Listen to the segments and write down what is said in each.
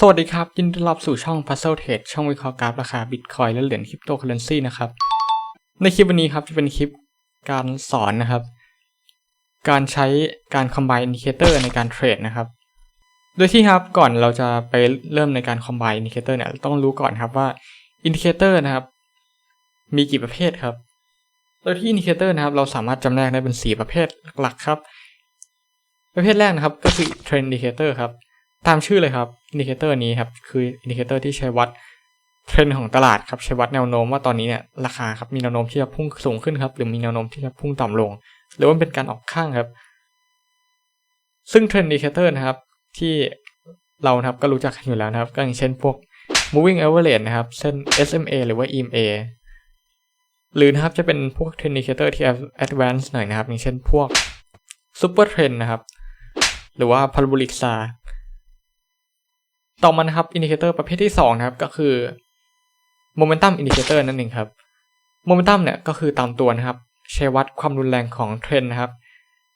สวัสดีครับ ยินดีต้อนรับสู่ช่อง Puzzle Trade ช่องวิเคราะห์กราฟราคาบิตคอยและเหรียญคริปโตเคอเรนซีนะครับ ในคลิปวันนี้ครับจะเป็นคลิปการสอนนะครับ การใช้การ combine indicator ในการเทรดนะครับ โดยที่ครับก่อนเราจะไปเริ่มในการ combine indicator เนี่ยต้องรู้ก่อนครับว่า indicator นะครับ มีกี่ประเภทครับ โดยที่ indicator นะครับ เราสามารถจำแนกได้เป็น 4 ประเภทหลักครับ ประเภทแรกนะครับก็คือ trend indicator ครับ ตามชื่อเลยครับอินดิเคเตอร์นี้ครับคืออินดิเคเตอร์ที่ใช้วัดเทรนด์ของตลาดครับใช้วัดแนวโน้มว่าตอนนี้เนี่ยราคาครับมีแนวโน้มที่จะพุ่งสูงขึ้นครับหรือมีแนวโน้มที่จะพุ่งต่ำลง หรือว่าเป็นการออกข้างครับ ซึ่งเทรนด์อินดิเคเตอร์นะครับที่เราครับก็รู้จักกันอยู่แล้วนะครับ ก็อย่างเช่นพวก moving average นะครับเส้น SMA หรือว่า EMA หรือนะครับจะเป็นพวกเทรนด์อินดิเคเตอร์ที่ advanced หน่อยนะครับ อย่างเช่นพวก super trend นะครับ หรือว่า parabolic star ต่อมานะครับอินดิเคเตอร์ประเภทที่2นะครับก็คือ momentum indicator นั่นเองครับ momentum เนี่ยก็คือตามตัวนะครับใช้วัดความรุนแรงของเทรนนะครับ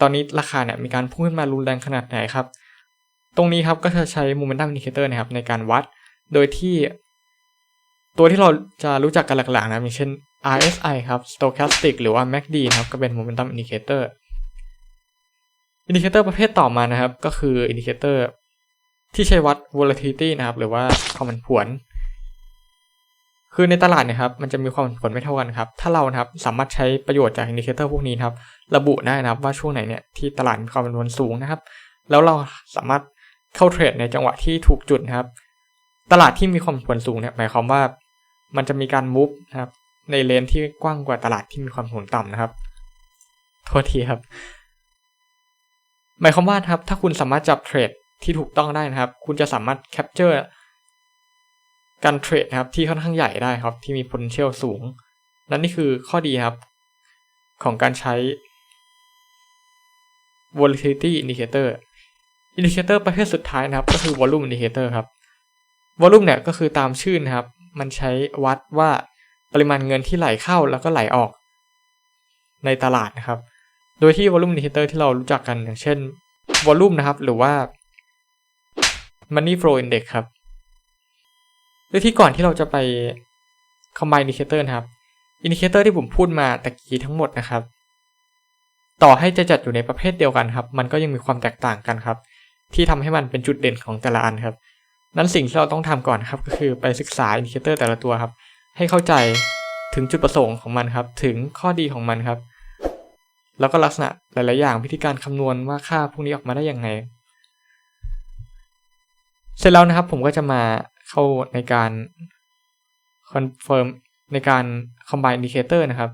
ตอนนี้ราคาเนี่ยมีการพุ่งขึ้นมารุนแรงขนาดไหนครับ ตรงนี้ครับก็จะใช้ momentum indicator นะครับในการวัดโดยที่ ตัวที่เราจะรู้จักกันหลักๆนะอย่างเช่น RSI ครับ stochastic หรือว่า MACD นะครับก็เป็น momentum indicator อินดิเคเตอร์ประเภทต่อมานะครับ ก็คืออินดิเคเตอร์ ที่ใช้วัด volatility นะครับ หรือว่าความผันผวน คือในตลาดเนี่ยครับ มันจะมีความผันผวนไม่เท่ากันครับ ถ้าเรานะครับสามารถใช้ประโยชน์จากอินดิเคเตอร์พวกนี้ครับ ระบุได้นะครับว่าช่วงไหนเนี่ยที่ตลาดมีความผันผวนสูงนะครับ แล้วเราสามารถเข้าเทรดในจังหวะที่ถูกจุดนะครับ ตลาดที่มีความผันผวนสูงเนี่ยหมายความว่า มันจะมีการมูฟนะครับในเลนที่กว้างกว่าตลาดที่มีความผันผวนต่ำนะครับ โทษทีครับ หมายความว่าครับ ถ้าคุณสามารถจับเทรด ที่ถูกต้องได้นะครับ คุณจะสามารถแคปเจอร์การเทรดครับที่ค่อนข้างใหญ่ได้ครับ ที่มี potential สูง นั่นนี่คือข้อดีครับ ของการใช้ volatility indicator indicator ประเภทสุดท้ายนะครับ ก็คือ volume indicator ครับ volume เนี่ยก็คือตามชื่อนะครับ มันใช้วัดว่าปริมาณเงินที่ไหลเข้าแล้วก็ไหลออก ในตลาดนะครับ โดยที่ volume indicator ที่เรารู้จักกันอย่างเช่น volume นะครับ หรือว่า Money Flow Index ครับโดยที่ก่อนที่เราจะไป Combine Indicator นะครับ Indicator ที่ผมพูดมาตะกี้ทั้งหมดนะครับ ต่อให้จะจัดอยู่ในประเภทเดียวกันครับ มันก็ยังมีความแตกต่างกันครับ ที่ทำให้มันเป็นจุดเด่นของแต่ละอันครับนั้นสิ่งที่เราต้องทำก่อนครับ ก็คือไปศึกษา Indicator แต่ละตัวครับ ให้เข้าใจถึงจุดประสงค์ของมันครับ ถึงข้อดีของมันครับ แล้วก็ลักษณะหลาย ๆ อย่างวิธีการคำนวณว่าค่าพวกนี้ออกมาได้ยังไง เสร็จแล้วนะครับผมก็จะมาเข้าในการคอนเฟิร์มในการ combine indicator นะครับ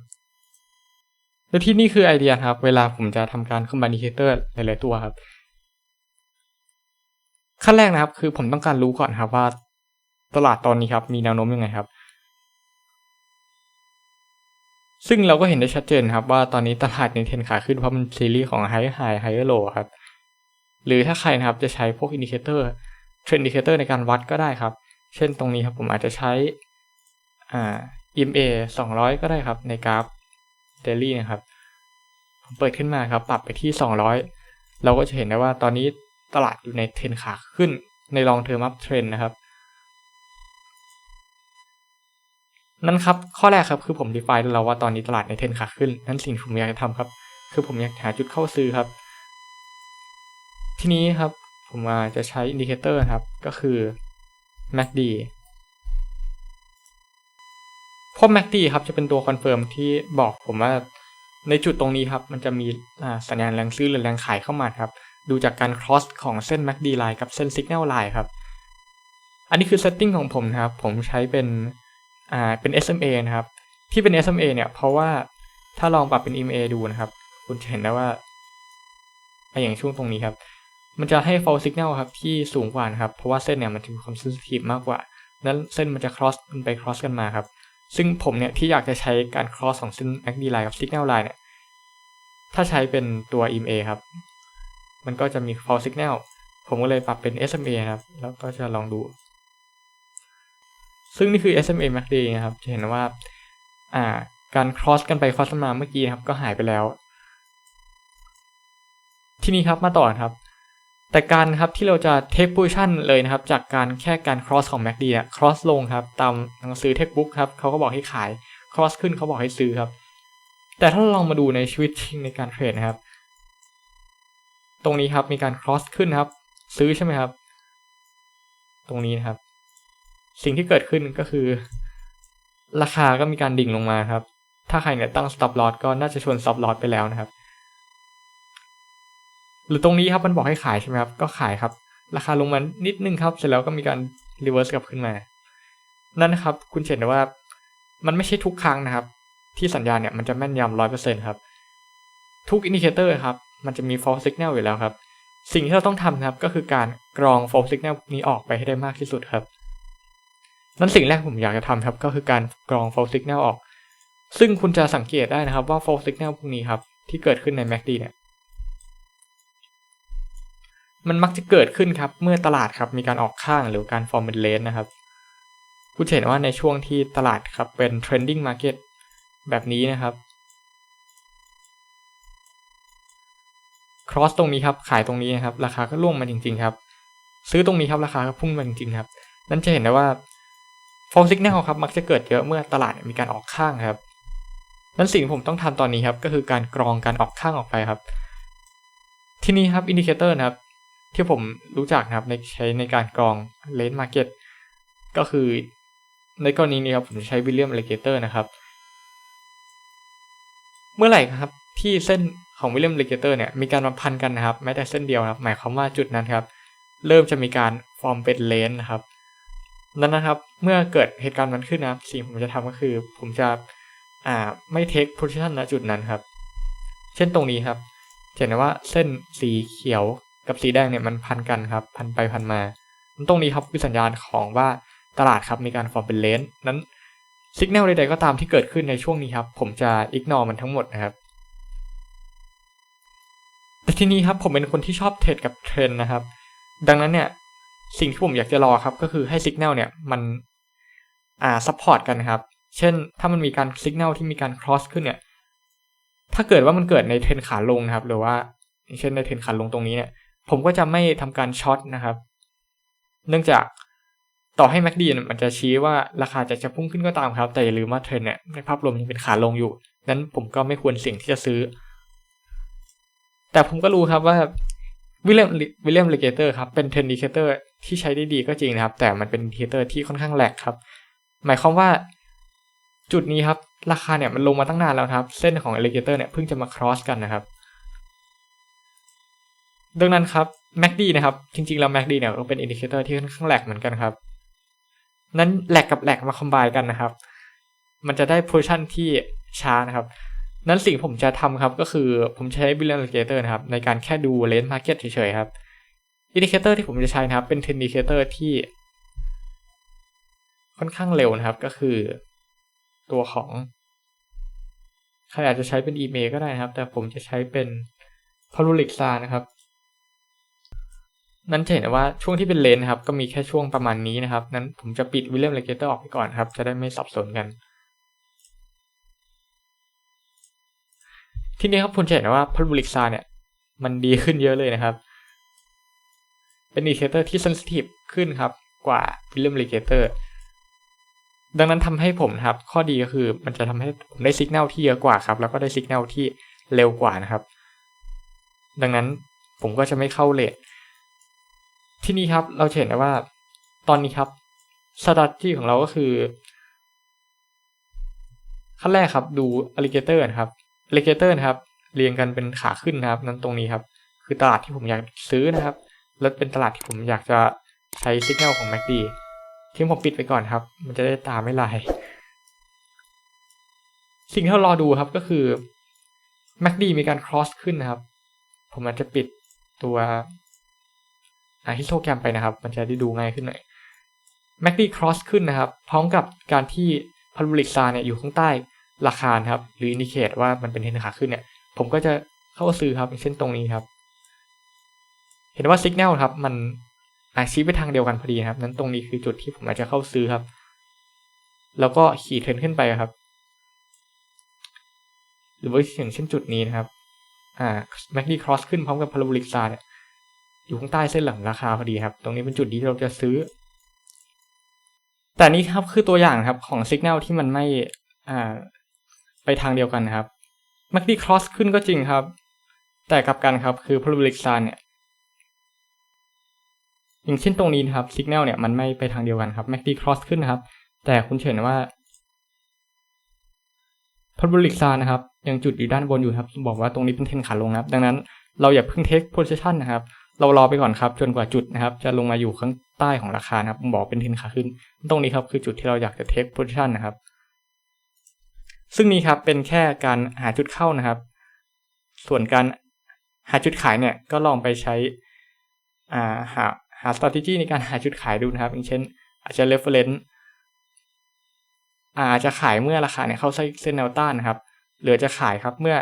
โดยที่นี่คือไอเดียครับ เวลาผมจะทำการ combine indicator หลายๆตัวครับ ขั้นแรกนะครับ คือผมต้องการรู้ก่อนครับว่าตลาดตอนนี้ครับ มีแนวโน้มยังไงครับ ซึ่งเราก็เห็นได้ชัดเจนครับ ว่าตอนนี้ตลาดในเทรนขาขึ้นเพราะมันซีรีส์ของ high high high low ครับ หรือถ้าใครนะครับจะใช้พวกอินดิเคเตอร์ เทรนด์อินดิเคเตอร์ในการวัดก็ได้ครับ เช่นตรงนี้ครับผมอาจจะใช้อ่า EMA 200 ก็ได้ครับ ในกราฟ daily นะครับผมเปิดขึ้นมาครับ ปรับไปที่ 200 เราก็จะเห็นได้ว่าตอนนี้ตลาดอยู่ในเทรนขาขึ้นใน long term up trend นะครับ นั่นครับ ข้อแรกครับคือผม define แล้วว่าตอนนี้ตลาดในเทรนขาขึ้น นั่นสิ่งที่ผมอยากจะทำครับ คือผมอยากหาจุดเข้าซื้อครับ ทีนี้ครับ ผมจะใช้อินดิเคเตอร์ครับ ก็คือ MACD พราะ MACD ครับจะเป็นตัวคอนเฟิร์มที่บอกผมว่าในจุดตรงนี้ครับ มันจะมีสัญญาณแรงซื้อหรือแรงขายเข้ามาครับ ดูจากการ cross ของเส้น MACD line กับเส้น signal line ครับ อันนี้คือ setting ของผมนะครับ ผมใช้เป็นอ่าเป็น SMA นะครับ ที่เป็น SMA เนี่ย เพราะว่าถ้าลองปรับเป็น EMA ดูนะครับ คุณจะเห็นได้ว่าอย่างช่วงตรงนี้ครับ มันจะให้ false signal ครับที่สูงกว่านะครับ เพราะว่าเส้นเนี่ยมันจะมีความ sensitive มากกว่า นั้นเส้นมันจะ cross มันไป cross กันมาครับ ซึ่งผมเนี่ยที่อยากจะใช้การ cross ของเส้น MACD line กับ signal line เนี่ย ถ้าใช้เป็นตัว EMA ครับ มันก็จะมี false signal ผมก็เลยปรับเป็น SMA ครับ แล้วก็จะลองดู ซึ่งนี่คือ SMA MACD นะครับ จะเห็นว่า อ่า การ cross กันไป cross มาเมื่อกี้ครับ ก็หายไปแล้ว ทีนี้ครับมาต่อครับ แต่การครับที่เราจะ take position เลยนะครับ จากการแค่การ cross ของ MACD เนี่ย cross ลงครับ ตามหนังสือ textbook ครับเขาก็บอกให้ขาย cross ขึ้นเขาบอกให้ซื้อครับ แต่ถ้าลองมาดูในชีวิตจริงในการเทรดนะครับ ตรงนี้ครับมีการ cross ขึ้นครับ ซื้อใช่ไหมครับ ตรงนี้นะครับ สิ่งที่เกิดขึ้นก็คือ ราคาก็มีการดิ่งลงมาครับ ถ้าใครเนี่ยตั้ง stop loss ก็น่าจะชวน stop loss ไปแล้วนะครับ หรือตรงนี้ครับมันบอกให้ขายใช่ไหมครับ ก็ขายครับ ราคาลงมานิดนึงครับ เสร็จแล้วก็มีการ reverse กลับขึ้นมา นั่นนะครับ คุณเห็นว่า มันไม่ใช่ทุกครั้งนะครับ ที่สัญญาณเนี่ยมันจะแม่นยำร้อยเปอร์เซ็นครับ ทุกอินดิเคเตอร์ครับ มันจะมี false signal อยู่แล้วครับ สิ่งที่เราต้องทำนะครับ ก็คือการกรอง false signal นี้ออกไปให้ได้มากที่สุดครับ นั่นสิ่งแรกผมอยากจะทำครับ ก็คือการกรอง false signal ออก ซึ่งคุณจะสังเกตได้นะครับว่า false signal พวกนี้ครับที่เกิดขึ้นใน MACD เนี่ย มันมักจะเกิดขึ้นครับ เมื่อตลาดครับมีการออกข้างหรือการ form เป็นเลนนะครับคุณเห็นว่าในช่วงที่ตลาดครับเป็น trending market แบบนี้นะครับ cross ตรงนี้ครับขายตรงนี้นะครับ ราคาก็ร่วงมาจริง ๆ ครับ ซื้อตรงนี้ครับราคาก็พุ่งมาจริงๆครับ นั่นจะเห็นได้ว่า fall signal ครับมักจะเกิดเยอะเมื่อตลาดมีการออกข้างครับนั่นสิ่งที่ผมต้องทำตอนนี้ครับ ก็คือการกรองการออกข้างออกไปครับ ที่นี้ครับอินดิเคเตอร์นะครับ ที่ผมรู้จักนะครับในใช้ในการกรองเลน market ก็ตก็คือในกรณีนี้ครับผมจะใช้วิลเลียมเลเกเตอร์นะครับ เมื่อไหร่ครับที่เส้นของวิลเลียมเลเกเตอร์เนี่ยมีการมาพันกันนะครับแม้แต่เส้นเดียวนะครับหมายความว่าจุดนั้นครับ เริ่มจะมีการฟอร์มเป็นเลนนะครับนั้นนะครับ เมื่อเกิดเหตุการณ์นั้นขึ้นนะครับ สิ่งผมจะทำก็คือ ผมจะอ่าไม่เทคโพซิชันณจุดนั้นครับ เช่นตรงนี้ครับเห็นว่าเส้นสีเขียว กับสีแดงเนี่ยมันพันกันครับ พันไปพันมา ตรงนี้ครับคือสัญญาณของว่าตลาดครับมีการฟอร์มเป็นเลนนั้นสัญญาณใดๆก็ตามที่เกิดขึ้นในช่วงนี้ครับ ผมจะอิกนอร์มันทั้งหมดนะครับแต่ทีนี้ครับผมเป็นคนที่ชอบเทรดกับเทรนนะครับ ดังนั้นเนี่ยสิ่งที่ผมอยากจะรอครับก็คือให้สัญญาณเนี่ยมันอ่าซัพพอร์ตกันครับ เช่น ถ้ามันมีการสัญญาณที่มีการ cross ขึ้นเนี่ย ถ้าเกิดว่ามันเกิดในเทรนขาลงนะครับ หรือว่าเช่นในเทรนขาลงตรงนี้เนี่ย ผมก็จะไม่ทำการช็อตนะครับ เนื่องจากต่อให้ MACD มันจะชี้ว่าราคาจะจะพุ่งขึ้นก็ตามครับ แต่อย่าลืมว่าเทรนเนี่ยในภาพรวมยังเป็นขาลงอยู่นั้นผมก็ไม่ควรเสี่ยงที่จะซื้อ แต่ผมก็รู้ครับว่าวิลเลียมวิลเลียมเลเกเตอร์ครับเป็นเทรนดิเคเตอร์ที่ใช้ได้ดีก็จริงนะครับ แต่มันเป็นเคเตอร์ที่ค่อนข้างแหลกครับ หมายความว่าจุดนี้ครับ ราคาเนี่ยมันลงมาตั้งนานแล้วครับ เส้นของเลเกเตอร์เนี่ยเพิ่งจะมา cross กันนะครับ ดังนั้นครับ MACD นะครับ จริงๆ แล้ว MACD เนี่ยเป็นอินดิเคเตอร์ที่ค่อนข้างแหลกเหมือนกันครับ นั้นแหลกกับแหลกมาคอมไบกันนะครับ มันจะได้โพซิชันที่ช้านะครับ นั้นสิ่งผมจะทำครับก็คือผมใช้ Billion Indicator นะครับ ในการแค่ดูเลน s ์มาร์เก็ตเฉยๆครับอินดิเคเตอร์ที่ผมจะใช้นะครับ เป็นเทนดิเคเตอร์ที่ ค่อนข้างเร็วนะครับ ก็คือ ตัวของใครอาจจะใช้เป็นอีเมก็ได้นะครับ แต่ผมจะใช้เป็น p a r u l i x a นะครับ นั้นจะเห็นว่าช่วงที่เป็นเลนครับก็มีแค่ช่วงประมาณนี้นะครับ นั้นผมจะปิด William l e g a t o r ออกไปก่อนครับ จะได้ไม่สับสนกัน ทีนี้ครับคุณจะเห็นว่า p a r u l i x a เนี่ยมันดีขึ้นเยอะเลยนะครับ เป็นอินดิเคเตอร์ที่ sensitive ขึ้นครับ กว่า William l e g a t o r ดังนั้นทำให้ผมครับ ข้อดีก็คือมันจะทำให้ผมได้สัญญาณที่เยอะกว่าครับ แล้วก็ได้สัญญาณที่เร็วกว่านะครับ ดังนั้นผมก็จะไม่เข้าเลท ที่นี่ครับเราเห็นได้ว่า ตอนนี้ครับสต r a t e g y ของเราก็คือ ขั้นแรกครับดู alligator นะครับ alligator นะครับ เรียงกันเป็นขาขึ้นนะครับ นั้นตรงนี้ครับ คือตลาดที่ผมอยากซื้อนะครับ และเป็นตลาดที่ผมอยากจะใช้สัญญาณของ MACD ที่ผมปิดไปก่อนครับ มันจะได้ตามไม่ลาย สิ่งที่เรารอดูครับก็คือ MACD มีการ cross ขึ้นนะครับ ผมอาจจะปิดตัว ฮิสโตแกรมไปนะครับ มันจะได้ดูง่ายขึ้นหน่อย MACD cross ขึ้นนะครับ พร้อมกับการที่พารูลิกซาเนี่ยอยู่ข้างใต้ราคาครับ หรืออินดิเคตว่ามันเป็นเทรนขาขึ้นเนี่ย ผมก็จะเข้าซื้อครับเช่นตรงนี้ครับ เห็นว่าสัญญาณครับ มันอาชี้ไปทางเดียวกันพอดีครับ นั้นตรงนี้คือจุดที่ผมอาจจะเข้าซื้อครับ แล้วก็ขี่เทรนขึ้นไปครับ หรือว่าอย่างเช่นจุดนี้นะครับ อ่า MACD cross ขึ้นพร้อมกับ parabolic star เนี่ย อยู่ข้างใต้เส้นหลังราคาพอดีครับ ตรงนี้เป็นจุดที่เราจะซื้อ แต่นี้ครับคือตัวอย่างครับของสัญญาณที่มันไม่อ่าไปทางเดียวกันครับ MACD cross ขึ้นก็จริงครับ แต่กลับกันครับคือ parabolic line เนี่ยอย่างเช่นตรงนี้นะครับสัญญาณเนี่ยมันไม่ไปทางเดียวกันครับ MACD cross ขึ้นครับ แต่คุณเห็นว่า parabolic line นะครับยังจุดอยู่ด้านบนอยู่ครับ บอกว่าตรงนี้เป็นเทนขาลงนะครับ ดังนั้นเราอย่าเพิ่ง take position นะครับ เรารอไปก่อนครับจนกว่าจุดนะครับ จะลงมาอยู่ข้างใต้ของราคานะครับผมบอกเป็นเทรนขาขึ้น ตรงนี้ครับคือจุดที่เราอยากจะ take position นะครับ ซึ่งนี้ครับเป็นแค่การหาจุดเข้านะครับ ส่วนการหาจุดขายเนี่ยก็ลองไปใช้อ่าหาหา strategy ในการหาจุดขายดูนะครับ อย่างเช่น อาจจะ reference อาจจะขายเมื่อราคาเนี่ยเข้าเส้นแนวต้านนะครับ หรือจะขายครับเมื่อ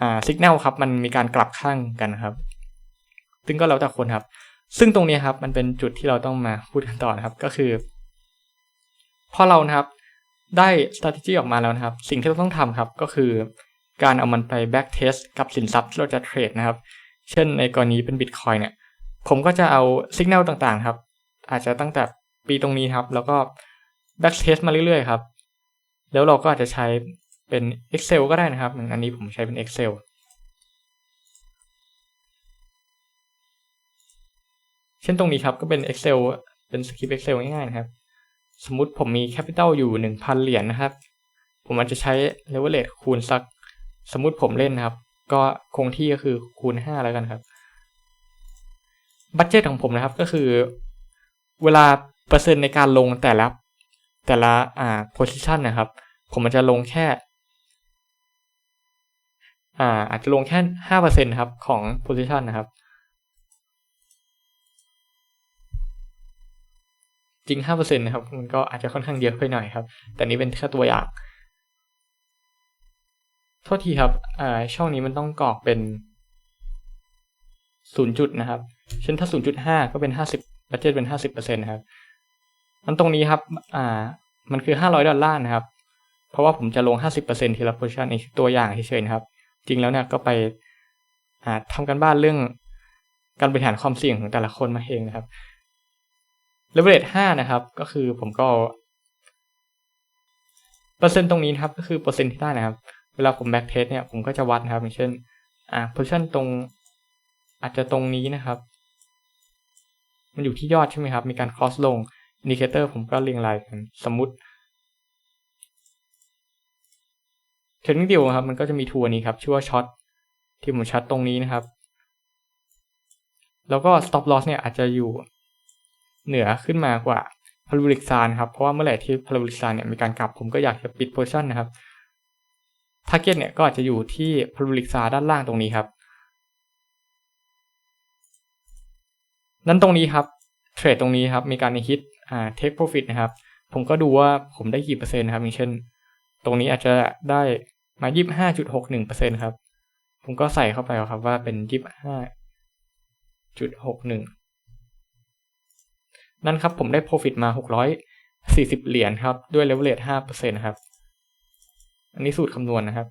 อ่าสัญญาณครับมันมีการกลับข้างกันครับ ซึ่งก็แล้วแต่คนครับ ซึ่งตรงนี้ครับ มันเป็นจุดที่เราต้องมาพูดกันต่อนะครับ ก็คือ พอเรานะครับ ได้ strategy ออกมาแล้วนะครับ สิ่งที่เราต้องทำครับ ก็คือ การเอามันไป back test กับสินทรัพย์ที่เราจะเทรดนะครับ เช่นในกรณีเป็น Bitcoin เนี่ย ผมก็จะเอาสัญญาณต่างๆ ครับ อาจจะตั้งแต่ปีตรงนี้ครับ แล้วก็ back test มาเรื่อยๆ ครับ แล้วเราก็อาจจะใช้เป็น Excel ก็ได้นะครับ อันนี้ผมใช้เป็น Excel เช่นตรงนี้ครับก็เป็น Excel เป็นสคริปต์ Excel ง่ายๆนะครับ สมมุติผมมีแคปิตอลอยู่หนึ่งพันเหรียญนะครับ ผมอาจจะใช้ leverage คูณสัก สมมุติผมเล่นนะครับ ก็คงที่ก็คือคูณห้าแล้วกันครับ บัตเจตของผมนะครับก็คือ เวลาเปอร์เซ็นต์ในการลงแต่ละแต่ละอ่า position นะครับ ผมมันจะลงแค่อ่าอาจจะลงแค่ห้าเปอร์เซ็นต์ครับของ position นะครับ จริง 5%นะครับมันก็อาจจะค่อนข้างเยอะไปหน่อยครับ แต่นี้เป็นแค่ตัวอย่าง โทษทีครับช่องนี้มันต้องกรอกเป็น 0 จุดนะครับ เช่นถ้า 0.5 ก็เป็น 50บัจเจตเป็น 50%นะครับมันตรงนี้ครับอ่ามันคือ 500 ดอลลาร์นะครับ เพราะว่าผมจะลง 50%ทีละ position ในตัวอย่างเฉยๆนะครับ จริงแล้วเนี่ยก็ไปอ่าทำกันบ้านเรื่องการบริหารความเสี่ยงของแต่ละคนมาเองนะครับ เลเวลห้านะครับ ก็คือผมก็ เปอร์เซ็นต์ตรงนี้นะครับ ก็คือเปอร์เซ็นต์ที่ได้นะครับ เวลาผมแบ็กเทสเนี่ยผมก็จะวัดนะครับอย่างเช่นอ่าโพซิชันตรงอาจจะตรงนี้นะครับ มันอยู่ที่ยอดใช่ไหมครับ มีการคอสลงอินดิเคเตอร์ผมก็เรียงรายกันสมมุติเทรนนิ่งดิวครับ มันก็จะมีทัวร์นี้ครับ ชื่อว่าช็อตที่ผมช็อตตรงนี้นะครับ แล้วก็ stop loss เนี่ยอาจจะอยู่ เหนือขึ้นมากว่าพาราโบลิกซานครับ เพราะว่าเมื่อไหร่ที่พาราโบลิกซานเนี่ยมีการกลับผมก็อยากจะปิดโพชั่นนะครับทาร์เก็ตเนี่ยก็อาจจะอยู่ที่พาราโบลิกซาด้านล่างตรงนี้ครับ นั้นตรงนี้ครับเทรดตรงนี้ครับมีการฮิตอ่าเทคโปรฟิตนะครับ ผมก็ดูว่าผมได้กี่เปอร์เซ็นต์ครับอย่างเช่น ตรงนี้อาจจะได้มายี่ห้าจุดหกหนึ่งเปอร์เซ็นต์ครับ ผมก็ใส่เข้าไปครับว่าเป็นยี่ห้าจุดหกหนึ่ง นั่นครับผมได้ profit มา 640 เหรียญครับ ด้วย leverage 5%นะครับ อันนี้สูตรคำนวณนนะครับ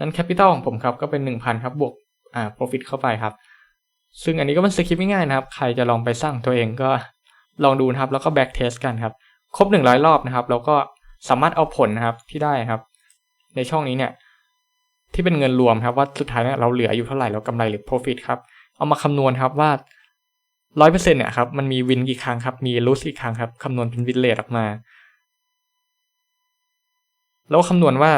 นั้น capital ของผมครับก็เป็น 1,000 ครับบวกอ่า profit เข้าไปครับ ซึ่งอันนี้ก็เป็นสคริปต์ง่ายๆนะครับ ใครจะลองไปสร้างตัวเองก็ลองดูนะครับ แล้วก็ back test กันครับ ครบ 100 รอบนะครับ แล้วก็สามารถเอาผลนะครับที่ได้ครับ ในช่องนี้เนี่ยที่เป็นเงินรวมครับว่าสุดท้ายเนี่ยเราเหลืออยู่เท่าไหร่แล้วกำไรหรือ profit ครับ เอามาคำนวณครับว่า ร้อยเปอร์เซ็นต์เนี่ยครับมันมีวินกี่ครั้งครับ มีลูสกี่ครั้งครับคำนวณเป็นวินเลทออกมา แล้วคำนวณว่า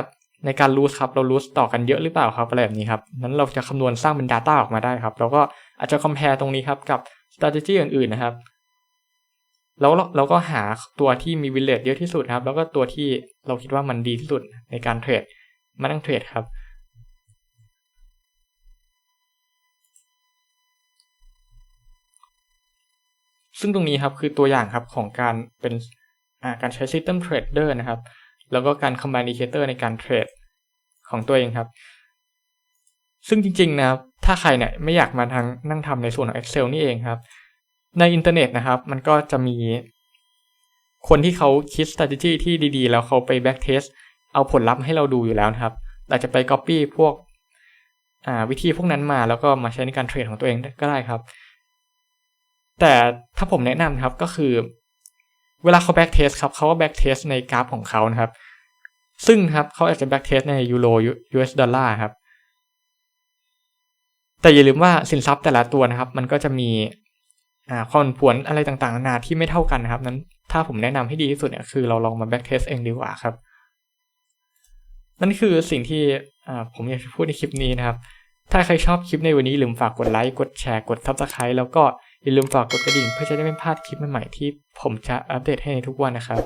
ในการลูสครับเราลูสต่อกันเยอะหรือเปล่าครับอะไรแบบนี้ครับนั้นเราจะคำนวณสร้างเป็น Data ออกมาได้ครับ แล้วก็อาจจะ compare ตรงนี้ครับกับ strategy อื่นๆนะครับแล้วเราก็หาตัวที่มีวินเลทเยอะที่สุดครับ แล้วก็ตัวที่เราคิดว่ามันดีที่สุดในการเทรดมานั่งเทรดครับ ซึ่งตรงนี้ครับคือตัวอย่างครับของการเป็นการใช้ System Trader นะครับ แล้วก็การ Combine Indicator ในการเทรดของตัวเองครับ ซึ่งจริงๆนะครับ ถ้าใครเนี่ยไม่อยากมาทางนั่งทำในส่วนของ Excel นี่เองครับ ในอินเทอร์เน็ตนะครับ มันก็จะมีคนที่เขาคิด strategy ที่ดีๆ แล้วเขาไป back test เอาผลลัพธ์ให้เราดูอยู่แล้วนะครับ เราจะไป copy พวกวิธีพวกนั้นมาแล้วก็มาใช้ในการเทรดของตัวเองก็ได้ครับ แต่ถ้าผมแนะนำครับก็คือ เวลาเขาแบ็กเทสครับเขาก็แบ็กเทสในกราฟของเขานะครับ ซึ่งครับเขาอาจจะแบ็กเทสในยูโร US ดอลลาร์ครับ แต่อย่าลืมว่าสินทรัพย์แต่ละตัวนะครับ มันก็จะมีความผันผวนอะไรต่างๆนานาที่ไม่เท่ากันนะครับ นั้นถ้าผมแนะนำให้ดีที่สุดเนี่ยคือเราลองมาแบ็กเทสเองดีกว่าครับ นั่นคือสิ่งที่ผมอยากจะพูดในคลิปนี้นะครับ ถ้าใครชอบคลิปในวันนี้ลืมฝากกดไลค์กดแชร์กด Subscribe แล้วก็ อย่าลืมฝากกดกระดิ่งเพื่อจะได้ไม่พลาดคลิปใหม่ๆที่ผมจะอัปเดตให้ในทุกวันนะครับ